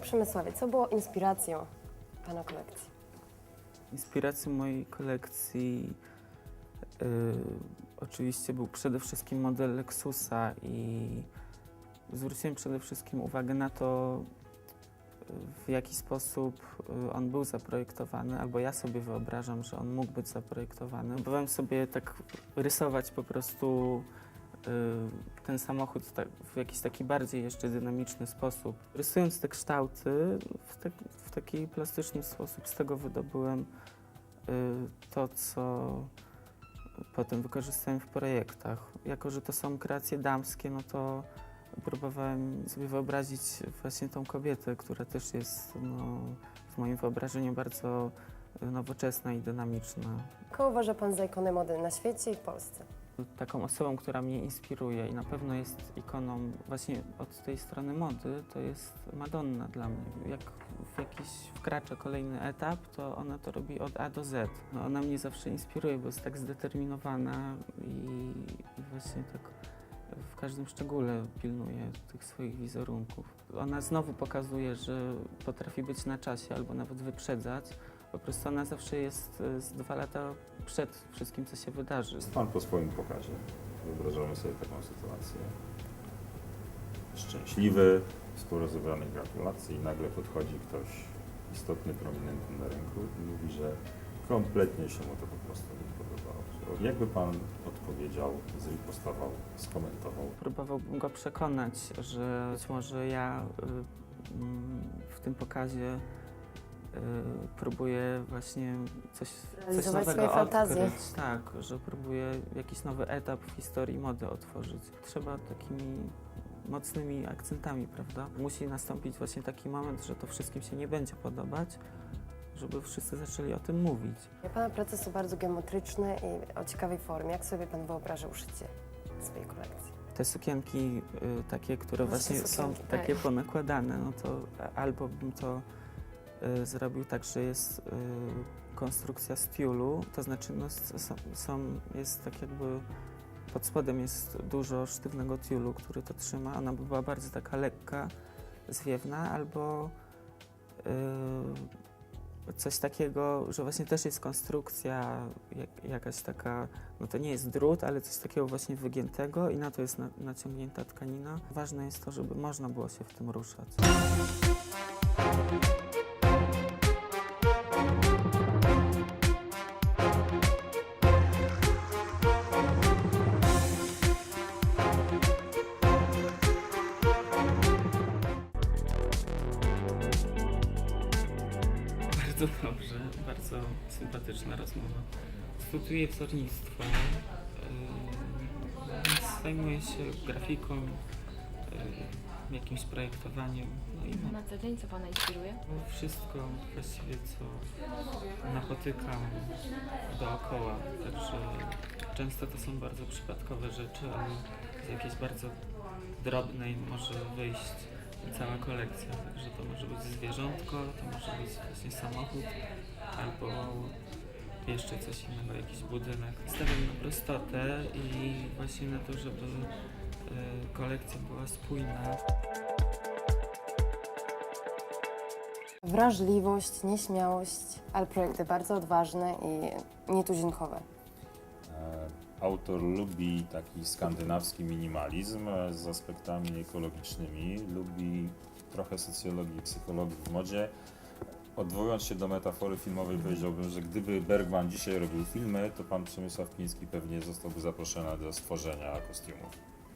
Przemysławie, co było inspiracją Pana kolekcji? Inspiracją mojej kolekcji y, oczywiście był przede wszystkim model Lexusa i zwróciłem przede wszystkim uwagę na to, w jaki sposób y, on był zaprojektowany, albo ja sobie wyobrażam, że on mógł być zaprojektowany. Próbowałem sobie tak rysować po prostu ten samochód w jakiś taki bardziej jeszcze dynamiczny sposób. Rysując te kształty w, tak, w taki plastyczny sposób, z tego wydobyłem y, to, co potem wykorzystałem w projektach. Jako, że to są kreacje damskie, no to próbowałem sobie wyobrazić właśnie tą kobietę, która też jest no, w moim wyobrażeniu bardzo y, nowoczesna i dynamiczna. Kogo uważa Pan za ikonę mody na świecie i w Polsce? Taką osobą, która mnie inspiruje i na pewno jest ikoną właśnie od tej strony mody, to jest Madonna dla mnie. Jak w jakiś wkracza kolejny etap, to ona to robi od A do Z. No, ona mnie zawsze inspiruje, bo jest tak zdeterminowana i, i właśnie tak w każdym szczególe pilnuje tych swoich wizerunków. Ona znowu pokazuje, że potrafi być na czasie albo nawet wyprzedzać. Po prostu ona zawsze jest y, z dwa lata przed wszystkim, co się wydarzy. Jest Pan po swoim pokazie. Wyobrażamy sobie taką sytuację. Szczęśliwy, z porozumianych gratulacji i nagle podchodzi ktoś istotny, prominentny na rynku i mówi, że kompletnie się mu to po prostu nie podobało. Jakby Pan odpowiedział, zripostował, skomentował? Próbowałbym go przekonać, że być może ja y, mm, w tym pokazie próbuję właśnie coś, coś nowego odkryć. Tak, że próbuję jakiś nowy etap w historii mody otworzyć. Trzeba takimi mocnymi akcentami, prawda? Musi nastąpić właśnie taki moment, że to wszystkim się nie będzie podobać, żeby wszyscy zaczęli o tym mówić. Pana prace są bardzo geometryczne i o ciekawej formie. Jak sobie Pan wyobraża uszycie swojej kolekcji? te sukienki y, takie, które Właśnie właśnie są sukienki, tak. takie ponakładane, no to albo bym to y, zrobił tak, że jest y, konstrukcja z tiulu, to znaczy no, są, jest tak jakby pod spodem jest dużo sztywnego tiulu, który to trzyma. Ona by była bardzo taka lekka, zwiewna, albo y, coś takiego, że właśnie też jest konstrukcja jak, jakaś taka, no to nie jest drut, ale coś takiego właśnie wygiętego i na to jest na, naciągnięta tkanina. Ważne jest to, żeby można było się w tym ruszać. Bardzo dobrze, bardzo sympatyczna rozmowa. Studiuję wzornictwo, zajmuję się grafiką, jakimś projektowaniem. No i no, Na co dzień co Pana inspiruje? wszystko właściwie, co napotykam dookoła. Także często to są bardzo przypadkowe rzeczy, ale z jakiejś bardzo drobnej może wyjść cała kolekcja. Także to może być zwierzątko, to może być właśnie samochód albo jeszcze coś innego, jakiś budynek. Stawiam na prostotę i właśnie na to, żeby kolekcja była spójna. Wrażliwość, nieśmiałość, ale projekty bardzo odważne i nietuzinkowe. E, Autor lubi taki skandynawski minimalizm e, z aspektami ekologicznymi, lubi trochę socjologii i psychologii w modzie. Odwołując się do metafory filmowej, powiedziałbym, że gdyby Bergman dzisiaj robił filmy, to pan Przemysław Piński pewnie zostałby zaproszony do stworzenia kostiumów.